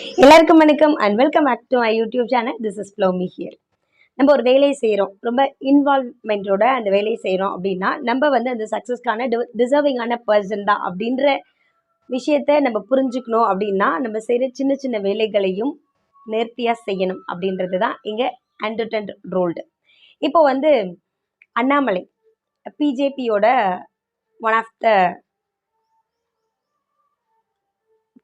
எல்லாருக்கும் வணக்கம் and welcome back to my YouTube channel this is ஃப்ளோமி here நம்ம ஒரு வேலையை செய்கிறோம் ரொம்ப இன்வால்வ்மெண்ட்டோட அந்த வேலையை செய்கிறோம் அப்படின்னா நம்ம வந்து அந்த சக்ஸஸ்க்கான டிசர்விங்கான பர்சன் தான் அப்படின்ற விஷயத்த நம்ம புரிஞ்சுக்கணும் அப்படின்னா நம்ம செய்கிற சின்ன சின்ன வேலைகளையும் நேர்த்தியாக செய்யணும் அப்படின்றது தான் இங்கே அண்டர்டன்ட் ரோல்டு இப்போ வந்து அண்ணாமலை பிஜேபியோட one of the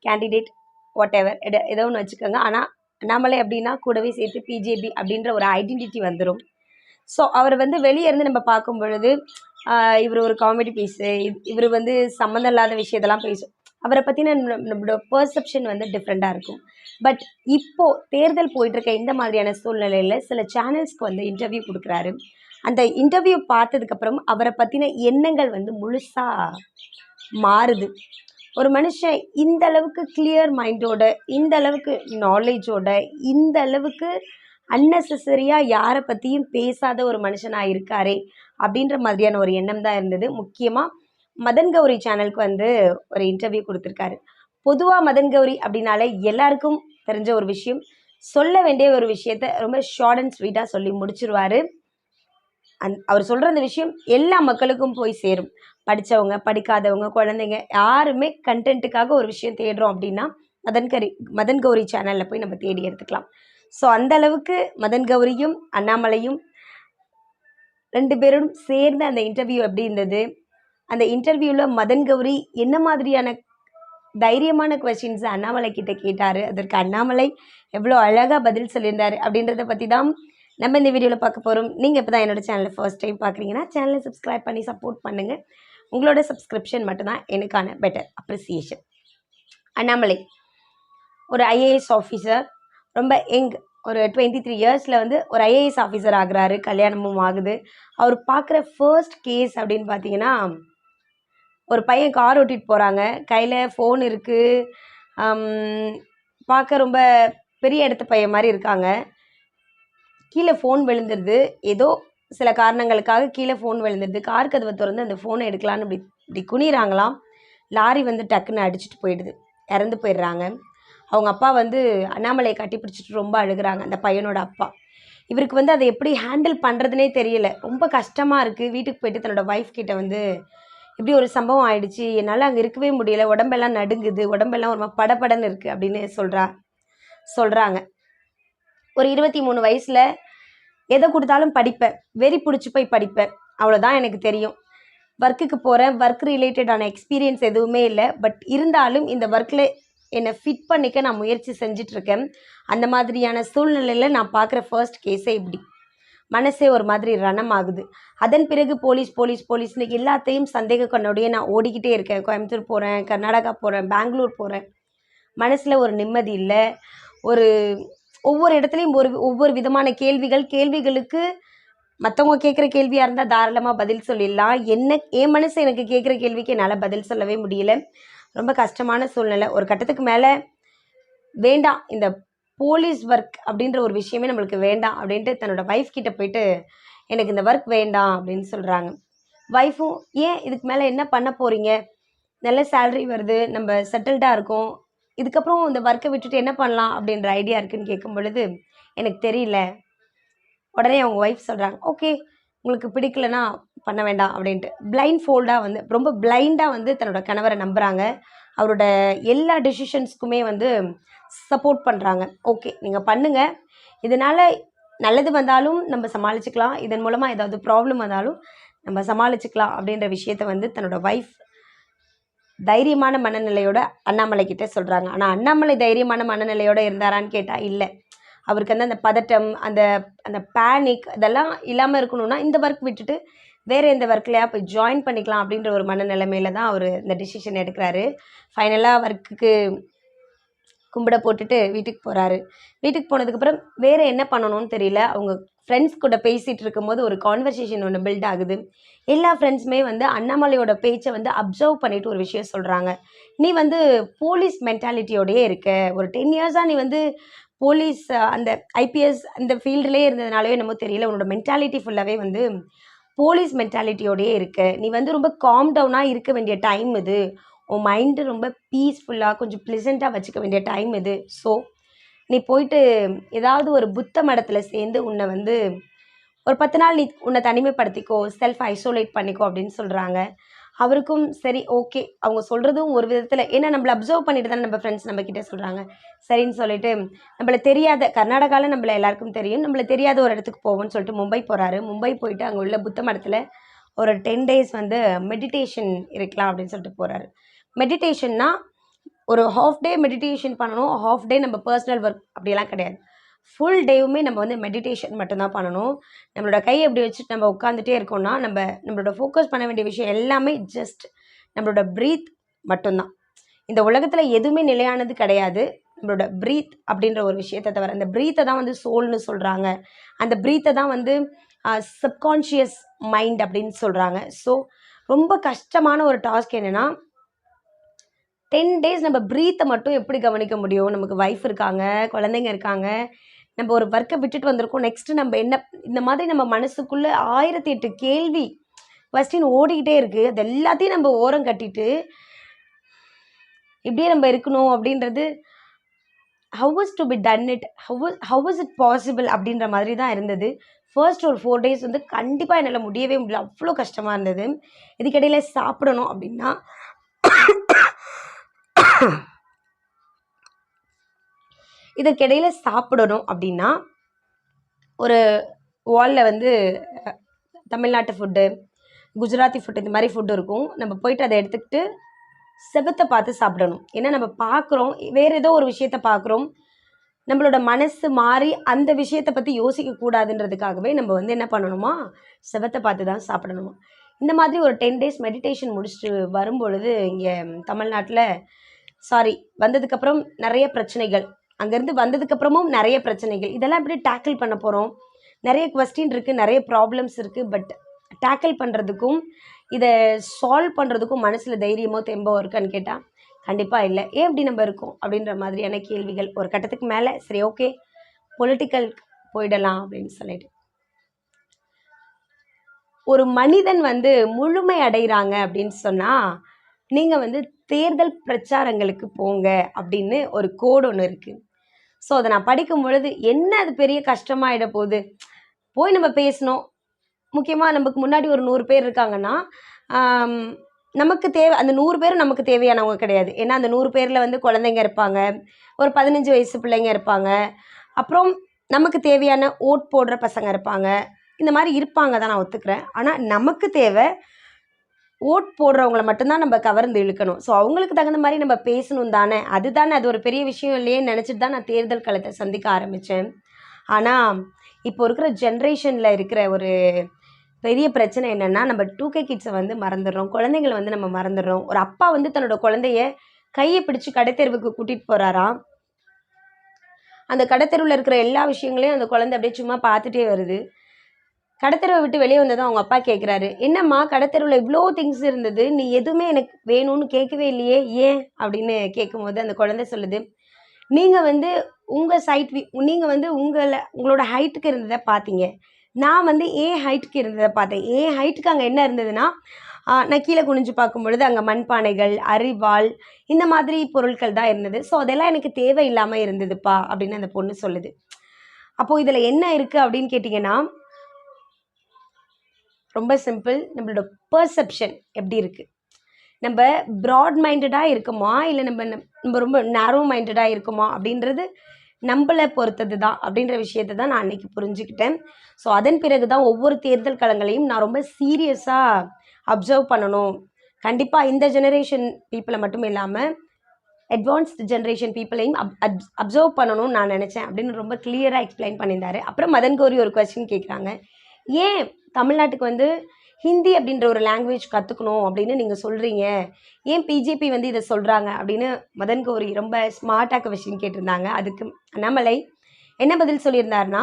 candidate whatever ஏதோ ஒன்று வச்சுக்கோங்க. ஆனால் அண்ணாமலை அப்படின்னா கூடவே சேர்த்து பிஜேபி அப்படின்ற ஒரு ஐடென்டிட்டி வந்துடும் ஸோ அவர் வந்து வெளியே இருந்து நம்ம பார்க்கும் பொழுது இவர் ஒரு காமெடி பீஸு இவர் வந்து சம்மந்தம் இல்லாத விஷயத்தெல்லாம் பேசும் அவரை பற்றின நம்மளோட பர்செப்ஷன் வந்து டிஃப்ரெண்ட்டாக இருக்கும். பட் இப்போ தேர்தல் போயிட்டுருக்க இந்த மாதிரியான சூழ்நிலையில் சில சேனல்ஸ்க்கு வந்து இன்டர்வியூ கொடுக்குறாரு. அந்த இன்டர்வியூ பார்த்ததுக்கப்புறம் அவரை பற்றின எண்ணங்கள் வந்து முழுசாக மாறுது. ஒரு மனுஷன் இந்த அளவுக்கு கிளியர் மைண்டோட இந்த அளவுக்கு நாலேஜோட இந்த அளவுக்கு அன்னெசரியாக யாரை பற்றியும் பேசாத ஒரு மனுஷனாக இருக்காரே அப்படின்ற மாதிரியான ஒரு எண்ணம் தான் இருந்தது. முக்கியமாக மதன் கௌரி சேனலுக்கு வந்து ஒரு இன்டர்வியூ கொடுத்துருக்காரு. பொதுவாக மதன் கௌரி அப்படின்னாலே எல்லாருக்கும் தெரிஞ்ச ஒரு விஷயம். சொல்ல வேண்டிய ஒரு விஷயத்த ரொம்ப ஷார்ட் அண்ட் ஸ்வீட்டாக சொல்லி முடிச்சிருவாரு. அந் அவர் சொல்கிற அந்த விஷயம் எல்லா மக்களுக்கும் போய் சேரும். படித்தவங்க படிக்காதவங்க குழந்தைங்க யாருமே கண்டென்ட்டுக்காக ஒரு விஷயம் தேடுறோம் அப்படின்னா மதன் கரி மதன் கௌரி சேனலில் போய் நம்ம தேடி எடுத்துக்கலாம். ஸோ அந்த அளவுக்கு மதன் கௌரியும் அண்ணாமலையும் ரெண்டு பேரும் சேர்ந்து அந்த இன்டர்வியூ எப்படி இருந்தது? அந்த இன்டர்வியூவில் மதன் கௌரி என்ன மாதிரியான தைரியமான கொஸ்டின்ஸ் அண்ணாமலை கிட்ட கேட்டார். அதற்கு அண்ணாமலை எவ்வளோ அழகாக பதில் சொல்லியிருந்தார் அப்படின்றத பற்றி தான் நம்ம இந்த வீடியோவில் பார்க்க போகிறோம் நீங்கள் இப்போ தான் என்னோடய சேனலை ஃபர்ஸ்ட் டைம் பார்க்குறீங்கன்னா சேனலை சப்ஸ்கிரைப் பண்ணி சப்போர்ட் பண்ணுங்கள் உங்களோட சப்ஸ்கிரிப்ஷன் மட்டும்தான் எனக்கான பெட்டர் அப்ரிசியேஷன் அண்ணாமலை ஒரு ஐஏஎஸ் ஆஃபீஸர் ரொம்ப யங் ஒரு டுவெண்ட்டி த்ரீ இயர்ஸில் வந்து ஒரு ஐஏஎஸ் ஆஃபீஸர் ஆகுறாரு கல்யாணமும் ஆகுது. அவர் பார்க்குற ஃபர்ஸ்ட் கேஸ் அப்படின்னு பார்த்தீங்கன்னா ஒரு பையன் கார் ஓட்டிகிட்டு போகிறாங்க கையில் ஃபோன் இருக்குது பார்க்க ரொம்ப பெரிய இடத்து பையன் மாதிரி இருக்காங்க. கீழே ஃபோன் விழுந்துருது. ஏதோ சில காரணங்களுக்காக கீழே ஃபோன் விழுந்துடுது. கார் கதவை திறந்து அந்த ஃபோனை எடுக்கலான்னு இப்படி இப்படி குனிறாங்களாம் லாரி வந்து டக்குன்னு அடிச்சிட்டு போயிடுது. இறந்து போயிடுறாங்க. அவங்க அப்பா வந்து அண்ணாமலையை கட்டி பிடிச்சிட்டு ரொம்ப அழுகுறாங்க. அந்த பையனோட அப்பா. இவருக்கு வந்து அதை எப்படி ஹேண்டில் பண்ணுறதுனே தெரியல. ரொம்ப கஷ்டமாக இருக்குது வீட்டுக்கு போயிட்டு தன்னோட ஒய்ஃப் கிட்ட வந்து இப்படி ஒரு சம்பவம் ஆயிடுச்சு. என்னால் அங்கே இருக்கவே முடியல. உடம்பெல்லாம் நடுங்குது. உடம்பெல்லாம் ஒரு படப்படன்னு படபடன்னு இருக்குது அப்படின்னு சொல்கிறா சொல்கிறாங்க ஒரு இருபத்தி மூணு வயசில் எதை கொடுத்தாலும் படிப்பேன். வெறி பிடிச்சி போய் படிப்பேன். அவ்வளோதான் எனக்கு தெரியும். ஒர்க்குக்கு போகிறேன் ஒர்க் ரிலேட்டடான எக்ஸ்பீரியன்ஸ் எதுவுமே இல்லை. பட் இருந்தாலும் இந்த ஒர்க்கில் என்னை ஃபிட் பண்ணிக்க நான் முயற்சி செஞ்சிட்ருக்கேன். அந்த மாதிரியான சூழ்நிலையில் நான் பார்க்குற ஃபர்ஸ்ட் கேஸே இப்படி. மனசே ஒரு மாதிரி ரணம் ஆகுது அதன் பிறகு போலீஸ் போலீஸ் போலீஸ்னு எல்லாத்தையும் சந்தேக கண்ணோடையே நான் ஓடிக்கிட்டே இருக்கேன். கோயம்புத்தூர் போகிறேன் கர்நாடகா போகிறேன் பெங்களூர் போகிறேன் மனசில் ஒரு நிம்மதி இல்லை. ஒரு ஒவ்வொரு இடத்துலையும் ஒரு ஒவ்வொரு விதமான கேள்விகள் கேள்விகளுக்கு மற்றவங்க கேட்குற கேள்வியாக இருந்தால் தாராளமாக பதில் சொல்லிடலாம். என்ன என் மனசு எனக்கு கேட்குற கேள்விக்கு என்னால் பதில் சொல்லவே முடியல. ரொம்ப கஷ்டமான சூழ்நிலை. ஒரு கட்டத்துக்கு மேலே வேண்டாம் இந்த போலீஸ் ஒர்க் அப்படின்ற ஒரு விஷயமே நம்மளுக்கு வேண்டாம் அப்படின்ட்டு தன்னோட ஒய்ஃப் கிட்ட போயிட்டு எனக்கு இந்த ஒர்க் வேண்டாம் அப்படின்னு சொல்கிறாங்க ஒய்ஃபும் ஏன் இதுக்கு மேலே என்ன பண்ண போகிறீங்க நல்ல சேல்ரி வருது நம்ம செட்டில்டாக இருக்கோம். இதுக்கப்புறம் இந்த ஒர்க்கை விட்டுட்டு என்ன பண்ணலாம் அப்படின்ற ஐடியா இருக்குன்னு கேட்கும் பொழுது எனக்கு தெரியல. உடனே அவங்க ஒய்ஃப் சொல்கிறாங்க ஓகே உங்களுக்கு பிடிக்கலனா பண்ண வேண்டாம் அப்படின்ட்டு. பிளைண்ட் ஃபோல்டாக வந்து ரொம்ப பிளைண்டாக வந்து தன்னோட கணவரை நம்புகிறாங்க அவரோட எல்லா டெசிஷன்ஸ்க்குமே வந்து சப்போர்ட் பண்ணுறாங்க ஓகே நீங்கள் பண்ணுங்கள் இதனால் நல்லது வந்தாலும் நம்ம சமாளிச்சுக்கலாம். இதன் மூலமாக ஏதாவது ப்ராப்ளம் வந்தாலும் நம்ம சமாளிச்சுக்கலாம் அப்படின்ற விஷயத்த வந்து தன்னோட ஒய்ஃப் தைரியமான மனநிலையோட அண்ணாமலை கிட்ட சொல்கிறாங்க ஆனால் அண்ணாமலை தைரியமான மனநிலையோட இருந்தாரான்னு கேட்டால் இல்லை. அவருக்கு வந்து அந்த பதட்டம் அந்த அந்த பேனிக் இதெல்லாம் இல்லாமல் இருக்கணும்னா இந்த ஒர்க் விட்டுட்டு வேறு எந்த ஒர்க்லையா போய் ஜாயின் பண்ணிக்கலாம் அப்படின்ற ஒரு மனநிலைமையில தான் அவர் இந்த டிசிஷன் எடுக்கிறாரு. ஃபைனலாக ஒர்க்குக்கு கும்பிட போட்டுட்டு வீட்டுக்கு போகிறாரு வீட்டுக்கு போனதுக்கப்புறம் வேறு என்ன பண்ணணும்னு தெரியல. அவங்க ஃப்ரெண்ட்ஸ் கூட பேசிகிட்டு இருக்கும்போது ஒரு கான்வர்சேஷன் ஒன்று பில்ட் ஆகுது. எல்லா ஃப்ரெண்ட்ஸுமே வந்து அண்ணாமலையோட பேச்சை வந்து அப்சர்வ் பண்ணிட்டு ஒரு விஷயம் சொல்கிறாங்க நீ வந்து போலீஸ் மென்டாலிட்டியோடயே இருக்க. ஒரு டென் இயர்ஸாக நீ வந்து போலீஸ் அந்த ஐபிஎஸ் அந்த ஃபீல்டுலேயே இருந்ததுனாலே என்னமோ தெரியல. உன்னோட மென்டாலிட்டி ஃபுல்லாகவே வந்து போலீஸ் மென்டாலிட்டியோடயே இருக்க. நீ வந்து ரொம்ப காம் டவுனாக இருக்க வேண்டிய டைம் இது. உன் மைண்டு ரொம்ப பீஸ்ஃபுல்லாக கொஞ்சம் ப்ளசண்ட்டாக வச்சுக்க வேண்டிய டைம் இது ஸோ நீ போயிட்டு ஏதாவது ஒரு புத்த மடத்தில் சேர்ந்து உன்னை வந்து ஒரு பத்து நாள் நீ உன்னை தனிமைப்படுத்திக்கோ செல்ஃப் ஐசோலேட் பண்ணிக்கோ அப்படின்னு சொல்கிறாங்க அவருக்கும் சரி ஓகே அவங்க சொல்கிறதும் ஒரு விதத்தில் ஏன்னா நம்மளை அப்சர்வ் பண்ணிட்டு தானே நம்ம ஃப்ரெண்ட்ஸ் நம்மக்கிட்ட சொல்கிறாங்க சரின்னு சொல்லிட்டு நம்மளை தெரியாத கர்நாடகாவில் நம்மள எல்லாருக்கும் தெரியும். நம்மள தெரியாத ஒரு இடத்துக்கு போவோம்னு சொல்லிட்டு மும்பை போகிறாரு மும்பை போயிட்டு அங்கே உள்ள புத்த மடத்தில் ஒரு டென் டேஸ் வந்து மெடிடேஷன் இருக்கலாம் அப்படின்னு சொல்லிட்டு போகிறாரு மெடிடேஷன்னா ஒரு ஹாஃப் டே மெடிடேஷன் பண்ணணும் ஹாஃப் டே நம்ம பர்சனல் ஒர்க் அப்படியெல்லாம் கிடையாது. ஃபுல் டேவுமே நம்ம வந்து மெடிடேஷன் மட்டும்தான் பண்ணணும். நம்மளோட கையை எப்படி வச்சுட்டு நம்ம உட்காந்துட்டே இருக்கோம்னா நம்ம நம்மளோட ஃபோக்கஸ் பண்ண வேண்டிய விஷயம் எல்லாமே ஜஸ்ட் நம்மளோட ப்ரீத் மட்டும்தான். இந்த உலகத்தில் எதுவுமே நிலையானது கிடையாது. நம்மளோட ப்ரீத் அப்படின்ற ஒரு விஷயத்தை தவிர அந்த ப்ரீத்தை தான் வந்து சோல்னு சொல்கிறாங்க அந்த ப்ரீத்தை தான் வந்து சப்கான்ஷியஸ் மைண்ட் அப்படின்னு சொல்கிறாங்க ஸோ ரொம்ப கஷ்டமான ஒரு டாஸ்க் என்னென்னா டென் டேஸ் நம்ம ப்ரீத்தை மட்டும் எப்படி கவனிக்க முடியும்? நமக்கு ஒய்ஃப் இருக்காங்க குழந்தைங்க இருக்காங்க. நம்ம ஒரு ஒர்க்கை விட்டுட்டு வந்திருக்கோம். நெக்ஸ்ட்டு நம்ம என்ன இந்த மாதிரி நம்ம மனசுக்குள்ளே ஆயிரத்தி எட்டு கேள்வி கொஸ்டின் ஓடிக்கிட்டே இருக்குது அது எல்லாத்தையும் நம்ம ஓரம் கட்டிட்டு இப்படியே நம்ம இருக்கணும் அப்படின்றது how is to be done it how how is it possible அப்படின்ற மாதிரி தான் இருந்தது. ஃபர்ஸ்ட் ஒரு ஃபோர் டேஸ் வந்து கண்டிப்பாக என்னால் முடியவே முடியல. அவ்வளோ கஷ்டமாக இருந்தது. இதுக்கிடையில் சாப்பிடணும் அப்படின்னா இதற்கிடையில் சாப்பிடணும் அப்படின்னா ஒரு வாலில் வந்து தமிழ்நாட்டு ஃபுட்டு குஜராத்தி ஃபுட்டு இந்த மாதிரி ஃபுட்டு இருக்கும். நம்ம போயிட்டு அதை எடுத்துக்கிட்டு செவத்தை பார்த்து சாப்பிடணும். ஏன்னா நம்ம பார்க்குறோம் வேறு ஏதோ ஒரு விஷயத்த பார்க்குறோம். நம்மளோட மனசு மாறி அந்த விஷயத்தை பற்றி யோசிக்க கூடாதுன்றதுக்காகவே நம்ம வந்து என்ன பண்ணணுமா? செவத்தை பார்த்து தான் சாப்பிடணுமா? இந்த மாதிரி ஒரு டென் டேஸ் மெடிடேஷன் முடிச்சுட்டு வரும்பொழுது இங்கே தமிழ்நாட்டில் சாரி வந்ததுக்கப்புறம் நிறைய பிரச்சனைகள். அங்கேருந்து வந்ததுக்கப்புறமும் நிறைய பிரச்சனைகள். இதெல்லாம் எப்படி டேக்கிள் பண்ண போகிறோம் நிறைய கொஸ்டின் இருக்குது நிறைய ப்ராப்ளம்ஸ் இருக்குது பட் டேக்கிள் பண்ணுறதுக்கும் இதை சால்வ் பண்ணுறதுக்கும் மனசில் தைரியமோ தெம்போ இருக்கான்னு கேட்டால் கண்டிப்பாக இல்லை. ஏன் இப்படி நம்ம இருக்கோம்? அப்படின்ற மாதிரியான கேள்விகள் ஒரு கட்டத்துக்கு மேலே சரி ஓகே பொலிட்டிக்கல் போயிடலாம் அப்படின்னு சொல்லிட்டு. ஒரு மனிதன் வந்து முழுமை அடைகிறாங்க அப்படின்னு சொன்னால் நீங்கள் வந்து தேர்தல் பிரச்சாரங்களுக்கு போங்க அப்படின்னு ஒரு கோடு ஒன்று இருக்குது ஸோ அதை நான் படிக்கும் பொழுது என்ன அது பெரிய கஷ்டமாயிட போகுது? போய் நம்ம பேசணும். முக்கியமாக நமக்கு முன்னாடி ஒரு நூறு பேர் இருக்காங்கன்னா நமக்கு தேவை அந்த நூறு பேரும் நமக்கு தேவையானவங்க கிடையாது. ஏன்னா அந்த நூறு பேரில் வந்து குழந்தைங்க இருப்பாங்க ஒரு பதினஞ்சு வயசு பிள்ளைங்க இருப்பாங்க. அப்புறம் நமக்கு தேவையான ஓட் போடுற பசங்க இருப்பாங்க. இந்த மாதிரி இருப்பாங்க தான் நான் ஒத்துக்கிறேன். ஆனால் நமக்கு தேவை ஓட் போடுறவங்கள மட்டும்தான் நம்ம கவர்ந்து இழுக்கணும். ஸோ அவங்களுக்கு தகுந்த மாதிரி நம்ம பேசணும் தானே. அதுதானே அது ஒரு பெரிய விஷயம் இல்லையேன்னு நினச்சிட்டு தான் நான் தேர்தல் களத்தை சந்திக்க ஆரம்பித்தேன் ஆனால் இப்போ இருக்கிற ஜென்ரேஷனில் இருக்கிற ஒரு பெரிய பிரச்சனை என்னென்னா நம்ம டூ கே கிட்ஸை வந்து மறந்துடுறோம். குழந்தைங்களை வந்து நம்ம மறந்துடுறோம். ஒரு அப்பா வந்து தன்னோட குழந்தைய கையை பிடிச்சி கடைத்தெருவுக்கு கூட்டிகிட்டு போகிறாராம் அந்த கடைத்தெருவில் இருக்கிற எல்லா விஷயங்களையும் அந்த குழந்தை அப்படியே சும்மா பார்த்துட்டே வருது. கடத்தெருவை விட்டு வெளியே வந்ததும் அவங்க அப்பா கேட்குறாரு என்னம்மா கடத்தெருவில் இவ்வளோ திங்ஸ் இருந்தது நீ எதுவுமே எனக்கு வேணும்னு கேட்கவே இல்லையே ஏன்? அப்படின்னு கேட்கும்போது அந்த குழந்தை சொல்லுது நீங்கள் வந்து உங்கள் சைட் நீங்கள் வந்து உங்களை உங்களோட ஹைட்டுக்கு இருந்ததை பார்த்தீங்க. நான் வந்து ஏன் ஹைட்டுக்கு இருந்ததை பார்த்தேன். ஏன் ஹைட்டுக்கு அங்கே என்ன இருந்ததுன்னா நான் கீழே குனிஞ்சு பார்க்கும் பொழுது அங்கே மண்பானைகள் அரிவாள் இந்த மாதிரி பொருட்கள் தான் இருந்தது. ஸோ அதெல்லாம் எனக்கு தேவையில்லாமல் இருந்ததுப்பா அப்படின்னு அந்த பொண்ணு சொல்லுது. அப்போது இதில் என்ன இருக்குது அப்படின்னு கேட்டிங்கன்னா ரொம்ப சிம்பிள் நம்மளோட பர்செப்ஷன் எப்படி இருக்குது நம்ம ப்ராட் மைண்டடாக இருக்குமா? இல்லை நம்ம நம்ம ரொம்ப நேரோ மைண்டடாக இருக்குமா? அப்படின்றது நம்மளை பொறுத்தது தான். அப்படின்ற விஷயத்தை தான் நான் அன்றைக்கி புரிஞ்சுக்கிட்டேன். ஸோ அதன் பிறகு தான் ஒவ்வொரு தேர்தல் களங்களையும் நான் ரொம்ப சீரியஸாக அப்சர்வ் பண்ணணும். கண்டிப்பாக இந்த ஜெனரேஷன் பீப்புளை மட்டும் இல்லாமல் அட்வான்ஸ்டு ஜென்ரேஷன் பீப்புளையும் அப் அப் அப்சர்வ் பண்ணணும்னு நான் நினச்சேன் அப்படின்னு ரொம்ப கிளியராக எக்ஸ்பிளைன் பண்ணியிருந்தாரு. அப்புறம் மதன் கோரி ஒரு கொஸ்டின் கேட்குறாங்க ஏன் தமிழ்நாட்டுக்கு வந்து ஹிந்தி அப்படின்ற ஒரு லாங்குவேஜ் கற்றுக்கணும் அப்படின்னு நீங்கள் சொல்கிறீங்க ஏன் பிஜேபி வந்து இதை சொல்கிறாங்க அப்படின்னு மதன் கௌரி ரொம்ப ஸ்மார்ட்டாக கொஷின் கேட்டிருந்தாங்க. அதுக்கு அண்ணாமலை என்ன பதில் சொல்லியிருந்தாருன்னா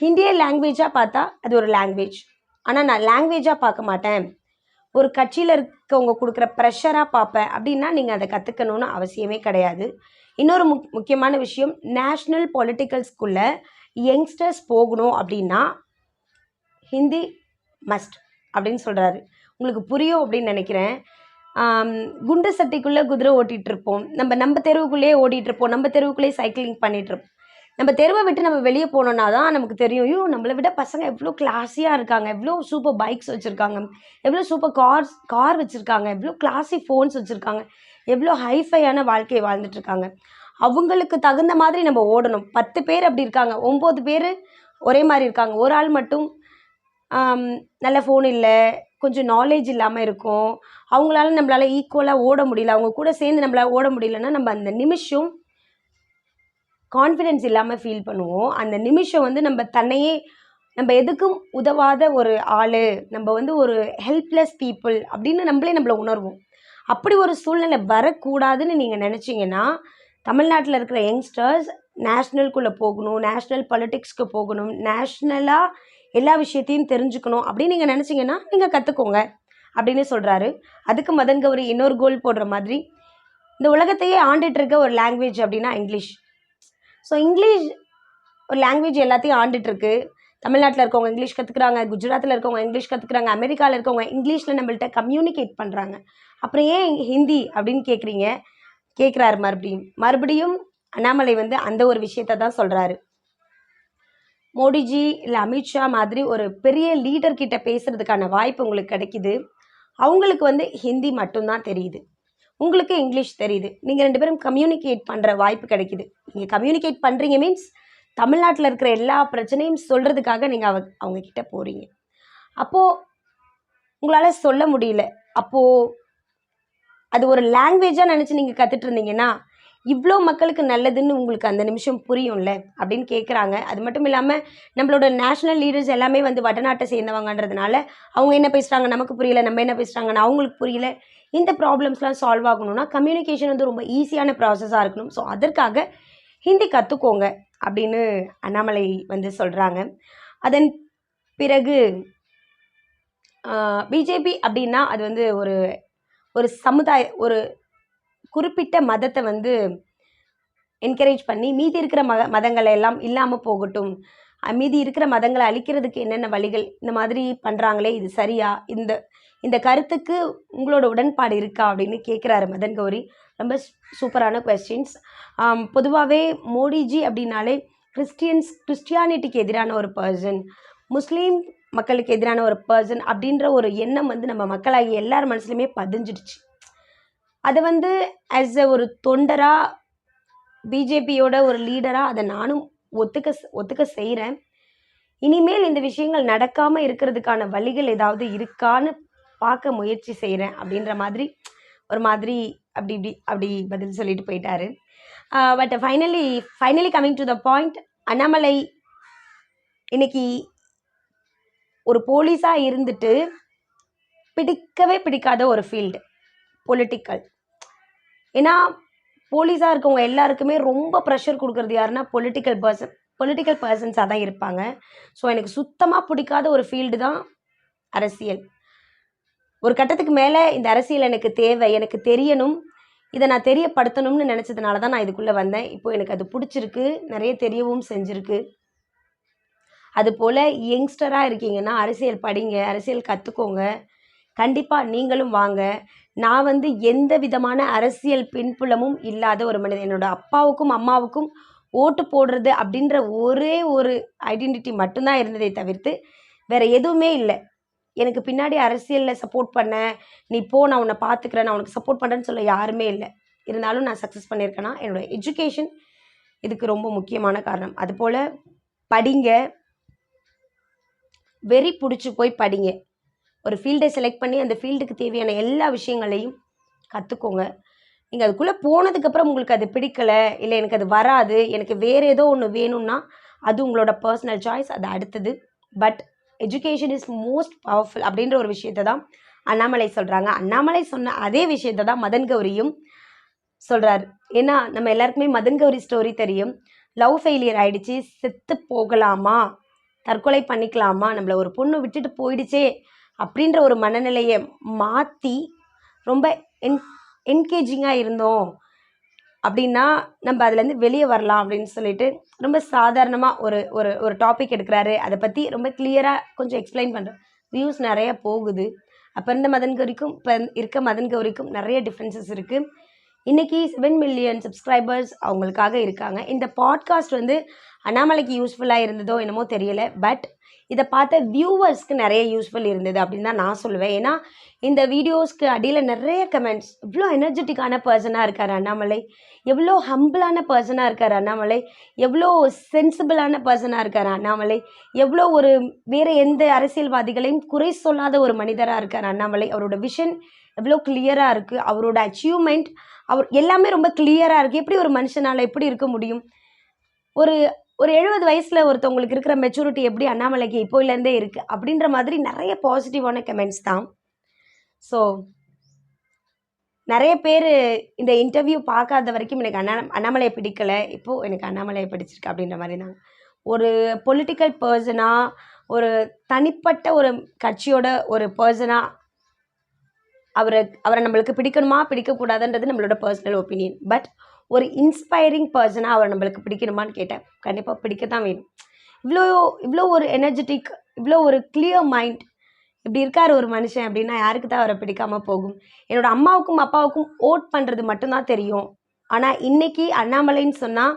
ஹிந்தியை லாங்குவேஜாக பார்த்தா அது ஒரு லாங்குவேஜ் ஆனால் நான் லாங்குவேஜாக பார்க்க மாட்டேன். ஒரு கட்சியில் இருக்கவங்க கொடுக்குற ப்ரெஷராக பார்ப்பேன். அப்படின்னா நீங்கள் அதை கற்றுக்கணும்னு அவசியமே கிடையாது. இன்னொரு முக் முக்கியமான விஷயம் நேஷ்னல் பொலிட்டிக்கல் ஸ்கூலில் யங்ஸ்டர்ஸ் போகணும் அப்படின்னா ஹிந்தி மஸ்ட் அப்படின்னு சொல்கிறாரு உங்களுக்கு புரியும் அப்படின்னு நினைக்கிறேன். குண்டு சட்டிக்குள்ளே குதிரை ஓட்டிகிட்டு இருப்போம் நம்ம நம்ம தெருவுக்குள்ளேயே ஓடிட்டுருப்போம். நம்ம தெருவுக்குள்ளேயே சைக்கிளிங் பண்ணிகிட்ருப்போம் இருப்போம் நம்ம தெருவை விட்டு நம்ம வெளியே போனோம்னா தான் நமக்கு தெரியும். ஐயோ நம்மளை விட பசங்க எவ்வளோ கிளாஸியாக இருக்காங்க. எவ்வளோ சூப்பர் பைக்ஸ் வச்சுருக்காங்க. எவ்வளோ சூப்பர் கார்ஸ் கார் வச்சுருக்காங்க. எவ்வளோ கிளாஸி ஃபோன்ஸ் வச்சுருக்காங்க. எவ்வளோ ஹைஃபையான வாழ்க்கையை வாழ்ந்துட்டுருக்காங்க. அவங்களுக்கு தகுந்த மாதிரி நம்ம ஓடணும். பத்து பேர் அப்படி இருக்காங்க. ஒம்பது பேர் ஒரே மாதிரி இருக்காங்க. ஒரு ஆள் மட்டும் நல்ல ஃபோன் இல்லை கொஞ்சம் நாலேஜ் இல்லாமல் இருக்கும். அவங்களால நம்மளால ஈக்குவலாக ஓட முடியல. அவங்க கூட சேர்ந்து நம்மளால் ஓட முடியலன்னா நம்ம அந்த நிமிஷம் கான்ஃபிடென்ஸ் இல்லாமல் ஃபீல் பண்ணுவோம். அந்த நிமிஷம் வந்து நம்ம தன்னையே நம்ம எதுக்கும் உதவாத ஒரு ஆள் நம்ம வந்து ஒரு ஹெல்ப்லெஸ் பீப்புள் அப்படின்னு நம்மளே நம்மளை உணர்வோம். அப்படி ஒரு சூழ்நிலை வரக்கூடாதுன்னு நீங்கள் நினச்சிங்கன்னா தமிழ்நாட்டில் இருக்கிற யங்ஸ்டர்ஸ் நேஷ்னல்குள்ளே போகணும் நேஷ்னல் பொலிட்டிக்ஸ்க்கு போகணும் நேஷ்னலாக எல்லா விஷயத்தையும் தெரிஞ்சுக்கணும். அப்படின்னு நீங்கள் நினச்சிங்கன்னா நீங்கள் கற்றுக்கோங்க அப்படின்னு சொல்கிறாரு அதுக்கு மதன் கௌரி இன்னொரு கோல் போடுற மாதிரி இந்த உலகத்தையே ஆண்டுட்டு இருக்க ஒரு லாங்குவேஜ் அப்படின்னா இங்கிலீஷ். ஸோ இங்கிலீஷ் ஒரு லாங்குவேஜ் எல்லாத்தையும் ஆண்டுட்டு இருக்கு. தமிழ்நாட்டில் இருக்கவங்க இங்கிலீஷ் கற்றுக்குறாங்க குஜராத்தில் இருக்கவங்க இங்கிலீஷ் கற்றுக்குறாங்க அமெரிக்காவில் இருக்கவங்க இங்கிலீஷில் நம்மள்ட்ட கம்யூனிகேட் பண்ணுறாங்க அப்புறம் ஏன் ஹிந்தி அப்படின்னு கேட்குறீங்க கேட்குறாரு மறுபடியும். மறுபடியும் அண்ணாமலை வந்து அந்த ஒரு விஷயத்தை தான் சொல்கிறாரு மோடிஜி இல்லை அமித்ஷா மாதிரி ஒரு பெரிய லீடர்கிட்ட பேசுகிறதுக்கான வாய்ப்பு உங்களுக்கு கிடைக்குது. அவங்களுக்கு வந்து ஹிந்தி மட்டும்தான் தெரியுது. உங்களுக்கு இங்கிலீஷ் தெரியுது. நீங்கள் ரெண்டு பேரும் கம்யூனிகேட் பண்ணுற வாய்ப்பு கிடைக்குது. நீங்கள் கம்யூனிகேட் பண்ணுறீங்க மீன்ஸ் தமிழ்நாட்டில் இருக்கிற எல்லா பிரச்சனையும் சொல்கிறதுக்காக நீங்கள் அவ அவங்க கிட்ட போகிறீங்க அப்போது உங்களால் சொல்ல முடியல. அப்போது அது ஒரு லாங்குவேஜாக நினச்சி நீங்கள் கற்றுட்டு இருந்தீங்கன்னா இவ்வளோ மக்களுக்கு நல்லதுன்னு உங்களுக்கு அந்த நிமிஷம் புரியும்ல? அப்படின்னு கேட்குறாங்க அது மட்டும் இல்லாமல் நம்மளோட நேஷனல் லீடர்ஸ் எல்லாமே வந்து வடநாட்டை சேர்ந்தவங்கன்றதுனால அவங்க என்ன பேசுகிறாங்க நமக்கு புரியல. நம்ம என்ன பேசுகிறாங்கன்னு அவங்களுக்கு புரியல. இந்த ப்ராப்ளம்ஸ்லாம் சால்வ் ஆகணும்னா கம்யூனிகேஷன் வந்து ரொம்ப ஈஸியான ப்ராசஸாக இருக்கணும். ஸோ அதற்காக ஹிந்தி கற்றுக்கோங்க அப்படின்னு அண்ணாமலை வந்து சொல்கிறாங்க அதன் பிறகு பிஜேபி அப்படின்னா அது வந்து ஒரு ஒரு சமுதாய ஒரு குறிப்பிட்ட மதத்தை வந்து என்கரேஜ் பண்ணி மீதி இருக்கிற மத மதங்களை எல்லாம் இல்லாமல் போகட்டும் மீதி இருக்கிற மதங்களை அழிக்கிறதுக்கு என்னென்ன வழிகள் இந்த மாதிரி பண்ணுறாங்களே இது சரியா? இந்த இந்த கருத்துக்கு உங்களோட உடன்பாடு இருக்கா? அப்படின்னு கேட்குறாரு மதன் கௌரி. ரொம்ப சூப்பரான கொஸ்டின்ஸ் பொதுவாகவே மோடிஜி அப்படின்னாலே கிறிஸ்டியன்ஸ் கிறிஸ்டியானிட்டிக்கு எதிரான ஒரு பர்சன் முஸ்லீம் மக்களுக்கு எதிரான ஒரு பர்சன் அப்படின்ற ஒரு எண்ணம் வந்து நம்ம மக்களாகி எல்லார் மனசுலையுமே பதிஞ்சிடுச்சு. அதை வந்து ஆஸ் எ ஒரு தொண்டராக பிஜேபியோட ஒரு லீடராக அதை நானும் ஒத்துக்க ஒத்துக்க செய்கிறேன் இனிமேல் இந்த விஷயங்கள் நடக்காமல் இருக்கிறதுக்கான வழிகள் ஏதாவது இருக்கான்னு பார்க்க முயற்சி செய்கிறேன் அப்படின்ற மாதிரி ஒரு மாதிரி அப்படி இப்படி அப்படி பதில் சொல்லிட்டு போயிட்டாரு. But finally finally coming to the point Annamalai இன்னைக்கு ஒரு போலீஸாக இருந்துட்டு பிடிக்கவே பிடிக்காத ஒரு ஃபீல்டு பொலிட்டிக்கல் ஏன்னா போலீஸாக இருக்கவங்க எல்லாருக்குமே ரொம்ப ப்ரெஷர் கொடுக்குறது யாருன்னா பொலிட்டிக்கல் பர்சன் பொலிட்டிக்கல் பர்சன்ஸாக தான் இருப்பாங்க. ஸோ எனக்கு சுத்தமாக பிடிக்காத ஒரு ஃபீல்டு தான் அரசியல். ஒரு கட்டத்துக்கு மேலே இந்த அரசியல் எனக்கு தேவை எனக்கு தெரியணும் இதை நான் தெரியப்படுத்தணும்னு நினச்சதுனால தான் நான் இதுக்குள்ளே வந்தேன். இப்போ எனக்கு அது பிடிச்சிருக்கு நிறைய தெரியவும் செஞ்சுருக்கு. அதுபோல் யங்ஸ்டராக இருக்கீங்கன்னா அரசியல் படிங்க அரசியல் கற்றுக்கோங்க கண்டிப்பாக நீங்களும் வாங்க. நான் வந்து எந்த விதமான அரசியல் பின்புலமும் இல்லாத ஒரு மனிதன். என்னோட அப்பாவுக்கும் அம்மாவுக்கும் ஓட்டு போடுறது அப்படின்ற ஒரே ஒரு ஐடென்டிட்டி மட்டும்தான் இருந்ததை தவிர்த்து வேற எதுவுமே இல்லை. எனக்கு பின்னாடி அரசியலில் சப்போர்ட் பண்ண நீ போ நான் உன்னை பார்த்துக்கிறேன் நான் உனக்கு சப்போர்ட் பண்ணுறேன்னு சொல்ல யாருமே இல்லை. இருந்தாலும் நான் சக்ஸஸ் பண்ணியிருக்கேன்னா என்னோட எஜுகேஷன் இதுக்கு ரொம்ப முக்கியமான காரணம். அதுபோல் படிங்க. வெறி பிடிச்சி போய் படிங்க. ஒரு ஃபீல்டை செலக்ட் பண்ணி அந்த ஃபீல்டுக்கு தேவையான எல்லா விஷயங்களையும் கற்றுக்கோங்க நீங்கள் அதுக்குள்ளே போனதுக்கப்புறம் உங்களுக்கு அது பிடிக்கலை இல்லை எனக்கு அது வராது எனக்கு வேறு ஏதோ ஒன்று வேணும்னா அது உங்களோட பர்சனல் சாய்ஸ் அது அடுத்தது. But education is most powerful அப்படின்ற ஒரு விஷயத்தை தான் அண்ணாமலை சொல்கிறாங்க அண்ணாமலை சொன்ன அதே விஷயத்தை தான் மதன் கௌரியும் சொல்கிறாரு ஏன்னா நம்ம எல்லாருக்குமே மதன் கௌரி ஸ்டோரி தெரியும். லவ் ஃபெயிலியர் ஆயிடுச்சு செத்து போகலாமா? தற்கொலை பண்ணிக்கலாமா? நம்மளை ஒரு பொண்ணு விட்டுட்டு போயிடுச்சே அப்படின்ற ஒரு மனநிலையை மாற்றி ரொம்ப என் என்கேஜிங்காக இருந்தோம். அப்படின்னா நம்ம அதுலேருந்து வெளியே வரலாம் அப்படின்னு சொல்லிட்டு ரொம்ப சாதாரணமாக ஒரு ஒரு ஒரு டாபிக் எடுக்கிறாரு. அதை பற்றி ரொம்ப கிளியராக கொஞ்சம் எக்ஸ்பிளைன் பண்ணுற வியூஸ் நிறைய போகுது. அப்போ இருந்த மதன் கௌரிக்கும் இப்போ இருக்க மதன் கௌரிக்கும் நிறைய டிஃப்ரென்சஸ் இருக்குது இன்றைக்கி செவன் மில்லியன் சப்ஸ்கிரைபர்ஸ் அவங்களுக்காக இருக்காங்க. இந்த பாட்காஸ்ட் வந்து அண்ணாமலைக்கு யூஸ்ஃபுல்லாக இருந்ததோ என்னமோ தெரியல. பட் இதை பார்த்த வியூவர்ஸ்க்கு நிறைய யூஸ்ஃபுல் இருந்தது அப்படின்னு தான் நான் சொல்லுவேன். ஏன்னா இந்த வீடியோஸ்க்கு அடியில் நிறைய கமெண்ட்ஸ் இவ்வளோ எனர்ஜெட்டிக்கான பர்சனாக இருக்கார் அண்ணாமலை. எவ்வளோ ஹம்பிளான பர்சனாக இருக்கார் அண்ணாமலை. எவ்வளோ சென்சிபிளான பர்சனாக இருக்கார் அண்ணாமலை. எவ்வளோ ஒரு வேறு எந்த அரசியல்வாதிகளையும் குறை சொல்லாத ஒரு மனிதராக இருக்கார் அண்ணாமலை. அவரோட விஷன் எவ்வளோ கிளியராக இருக்குது அவரோட அச்சீவ்மெண்ட் அவர் எல்லாமே ரொம்ப கிளியராக இருக்குது எப்படி ஒரு மனுஷனால் எப்படி இருக்க முடியும்? ஒரு ஒரு எழுபது வயசில் ஒருத்தவங்களுக்கு இருக்கிற மெச்சூரிட்டி எப்படி அண்ணாமலைக்கு இப்போலேருந்தே இருக்குது அப்படின்ற மாதிரி நிறைய பாசிட்டிவான கமெண்ட்ஸ் தான். ஸோ நிறைய பேர் இந்த இன்டர்வியூ பார்க்காத வரைக்கும் எனக்கு அண்ணா அண்ணாமலையை பிடிக்கலை. இப்போது எனக்கு அண்ணாமலையை பிடிச்சிருக்கு அப்படின்ற மாதிரி தான். ஒரு பொலிட்டிக்கல் பர்சனாக ஒரு தனிப்பட்ட ஒரு கட்சியோட ஒரு பர்சனாக அவரை அவரை நம்மளுக்கு பிடிக்கணுமா பிடிக்கக்கூடாதுன்றது நம்மளோட பர்சனல் ஒப்பீனியன் பட் ஒரு இன்ஸ்பைரிங் பர்சனாக அவர் நம்மளுக்கு பிடிக்கணுமான்னு கேட்டேன். கண்டிப்பாக பிடிக்க தான் வேணும். இவ்வளோ இவ்வளோ ஒரு எனர்ஜெட்டிக் இவ்வளோ ஒரு கிளியர் மைண்ட் இப்படி இருக்கார் ஒரு மனுஷன் அப்படின்னா யாருக்கு தான் அவரை பிடிக்காமல் போகும்? என்னோடய அம்மாவுக்கும் அப்பாவுக்கும் ஓட் பண்ணுறது மட்டும்தான் தெரியும். ஆனால் இன்னைக்கு அண்ணாமலைன்னு சொன்னால்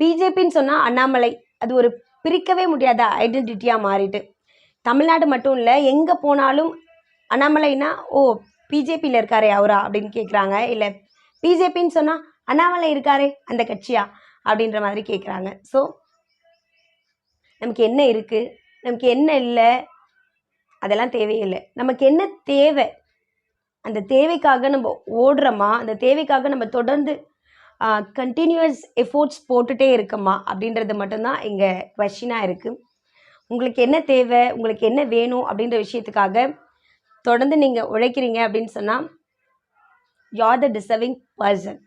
பிஜேபின்னு சொன்னால் அண்ணாமலை. அது ஒரு பிரிக்கவே முடியாத ஐடென்டிட்டியாக மாறிட்டு. தமிழ்நாடு மட்டும் இல்லை எங்கே போனாலும் அண்ணாமலைனா ஓ பிஜேபியில் இருக்காரே அவரா? அப்படின்னு கேட்குறாங்க இல்லை பிஜேபின்னு சொன்னால் அண்ணாமலை இருக்காரே அந்த கட்சியா? அப்படின்ற மாதிரி கேட்குறாங்க ஸோ நமக்கு என்ன இருக்குது நமக்கு என்ன இல்லை? அதெல்லாம் தேவையில்லை. நமக்கு என்ன தேவை? அந்த தேவைக்காக நம்ம ஓடுறோமா? அந்த தேவைக்காக நம்ம தொடர்ந்து கண்டினியூஸ் எஃபோர்ட்ஸ் போட்டுகிட்டே இருக்கோமா? அப்படின்றது மட்டும்தான் இங்கே கொஷினாக இருக்குது உங்களுக்கு என்ன தேவை? உங்களுக்கு என்ன வேணும்? அப்படின்ற விஷயத்துக்காக தொடர்ந்து நீங்கள் உழைக்கிறீங்க அப்படின்னு சொன்னால் யார் த டிசர்விங் பர்சன்